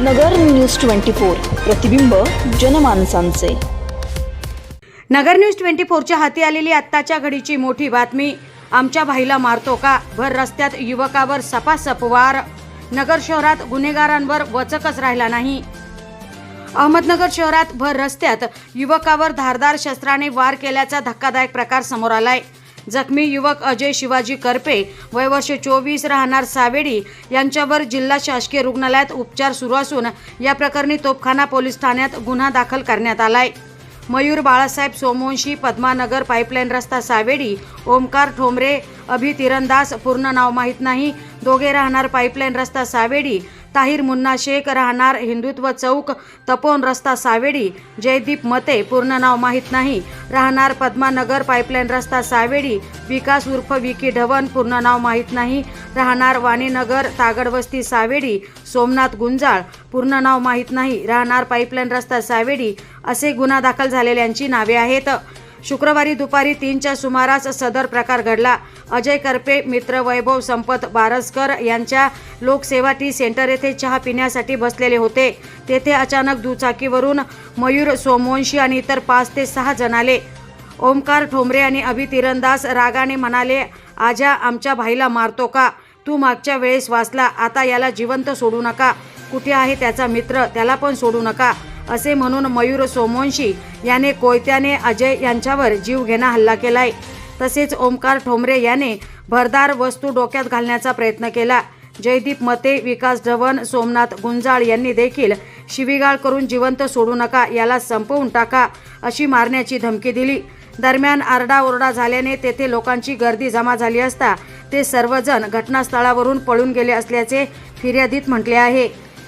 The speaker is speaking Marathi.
नगर न्यूज ट्वेंटी फोर प्रतिबिंब जनमानसांचे. नगर न्यूज ट्वेंटी फोरच्या हाती आलेली आत्ताच्या घडीची मोठी बातमी आमच्या भाईला मारतो का? भर रस्त्यात युवकावर सपासप वार नगर शहरात गुन्हेगारांवर वचकच राहिला नाही. अहमदनगर शहरात भर रस्त्यात युवकावर धारदार शस्त्राने वार केल्याचा धक्कादायक प्रकार समोर आलाय. जखमी युवक अजय शिवाजी करपे वय वर्ष चोवीस राहणार सावेडी यांच्यावर जिल्हा शासकीय रुग्णालयात उपचार सुरू असून या प्रकरणी तोपखाना पोलीस ठाण्यात गुन्हा दाखल करण्यात आलाय. मयूर बाळासाहेब सोमवंशी पद्मानगर पाईपलाईन रस्ता सावेडी ओमकार ठोंबरे अभि तिरंदास पूर्ण नाव माहीत नाही. दोघे राहणार पाईपलाईन रस्ता सावेडी. ताहिर मुन्ना शेख राहणार हिंदुत्व चौक तपोन रस्ता सावेडी. जयदीप मते पूर्ण नाव माहीत नाही. राहणार पद्मानगर पाईपलाईन रस्ता सावेडी. विकास उर्फ विकी ढवण पूर्ण नाव माहीत नाही. राहणार वाणीनगर तागडवस्ती सावेडी. सोमनाथ गुंजाळ पूर्ण नाव माहीत नाही. राहणार पाईपलाईन रस्ता सावेडी. असे गुन्हा दाखल झालेल्यांची नावे आहेत. शुक्रवारी दुपारी तीनच्या सुमारास सदर प्रकार घडला. अजय करपे मित्र वैभव संपत बारसकर यांच्या लोकसेवा टी सेंटर येथे चहा पिण्यासाठी बसलेले होते. तेथे अचानक दुचाकीवरून मयूर सोमवंशी आणि इतर पाच ते सहा जण आले ओमकार ठोंबरे आणि अभि तिरंदास रागाने म्हणाले आजा आमच्या भाईला मारतो का? तू मागच्या वेळेस वाचला आता याला जिवंत सोडू नका. कुठे आहे त्याचा मित्र? त्याला पण सोडू नका. असे म्हणून मयूर सोमवंशी याने कोयत्याने अजय यांच्यावर जीवघेणा हल्ला केलाय. तसेच ओमकार ठोंबरे याने भरदार वस्तू डोक्यात घालण्याचा प्रयत्न केला. जयदीप मते विकास ढवण सोमनाथ गुंजाळ यांनी देखील शिवीगाळ करून जिवंत सोडू नका याला संपवून टाका अशी मारण्याची धमकी दिली. दरम्यान आरडाओरडा झाल्याने तेथे लोकांची गर्दी जमा झाली असता ते सर्वजण घटनास्थळावरून पळून गेले असल्याचे फिर्यादीत म्हटले आहे.